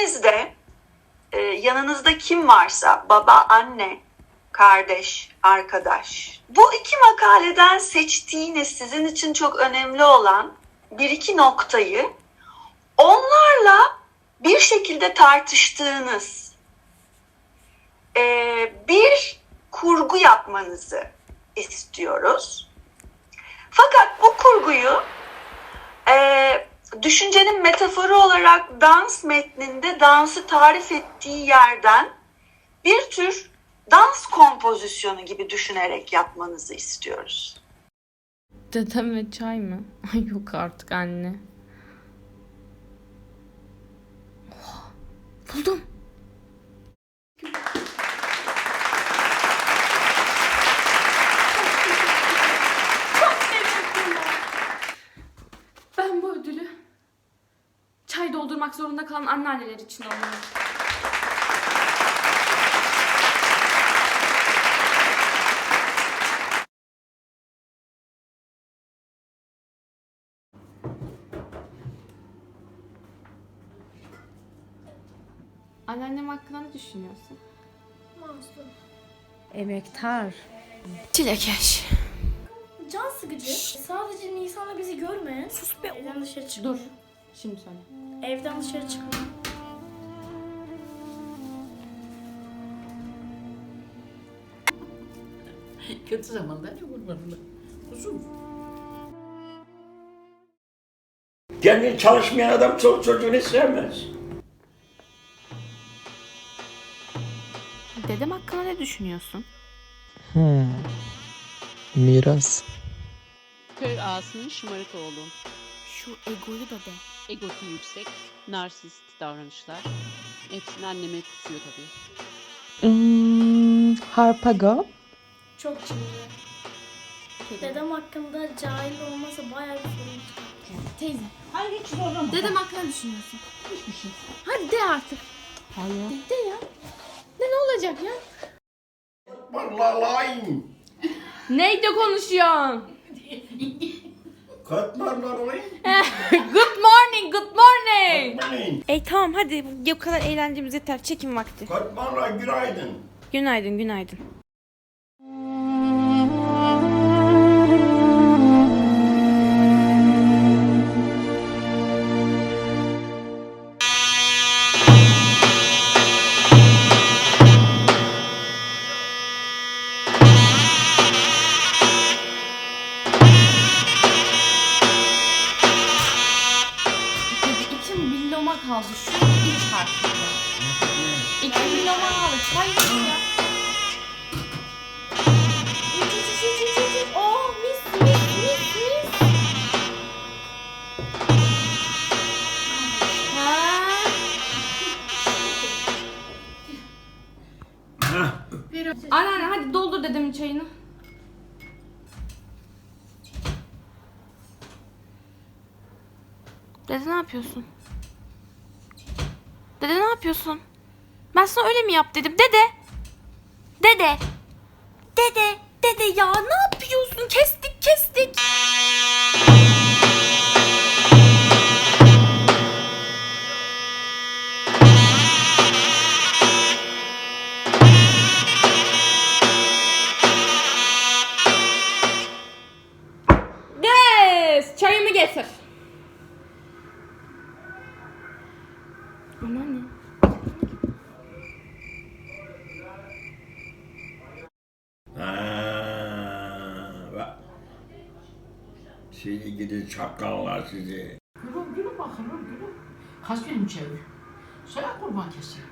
Evinizde e, yanınızda kim varsa baba, anne, kardeş, arkadaş. Bu iki makaleden seçtiğiniz sizin için çok önemli olan bir iki noktayı onlarla bir şekilde tartıştığınız e, bir kurgu yapmanızı istiyoruz. Fakat bu kurguyu düşüncenin metaforu olarak dans metninde dansı tarif ettiği yerden bir tür dans kompozisyonu gibi düşünerek yapmanızı istiyoruz. Dedem ve çay mı? Ay yok artık anne. Oha, Buldum. Ben bu ödülü çay doldurmak zorunda kalan anneanneler için alıyorum. Anneannem hakkında ne düşünüyorsun? Emektar. Çilekeş. Can sıkıcı. Sadece Nisan'la bizi görme. Sus be. Evden dışarı çıkma. Dur. Şimdi söyle. Evden dışarı çıkma. Kötü zamanda ne kurbanına. Uzun. Kendin çalışmayan adam çoluk çocuğunu sevmez. Dedem hakkında ne düşünüyorsun? Hmm. Miras. Köy ağasının şımarık oğlu. Şu egoyu da de. Egosu yüksek, narsist davranışlar. Hepsini anneme kusuyor tabii. Hmm, Harpago. Çok cimri. Dedem hakkında cahil olmasa bayağı bir sorun çıkar. Teyze. Hayır hiç zorlama. Dedem hakkında düşünüyorsun? Hiçbir şey. Hadi de artık. Hayır. De ya. Ne ne olacak ya? Vallahi Neyde konuşuyorsun? Katmarlar good morning, good morning. Ey tamam hadi bu kadar eğlencemiz yeter. Çekim vakti. Katmarlar günaydın. Günaydın günaydın. Miloma kaldı şu iç harfinde. İki miloma kaldı. Çay iç ya. İç. iç. Oh mis mis mis mis. Anneanne hadi doldur dedemin çayını. Dede ne yapıyorsun? Yapıyorsun? Ben sana öyle mi yap dedim. Dede. Dede. Dede. Dede ya ne yapıyorsun? Kestik kestik. Yes! Çayımı getir. Anneanne. Ha, bak. Sizi gidi çakallar sizi. Gülüm gülüm bakalım gülüm. Has benim çevir. Sana kurban keseyim.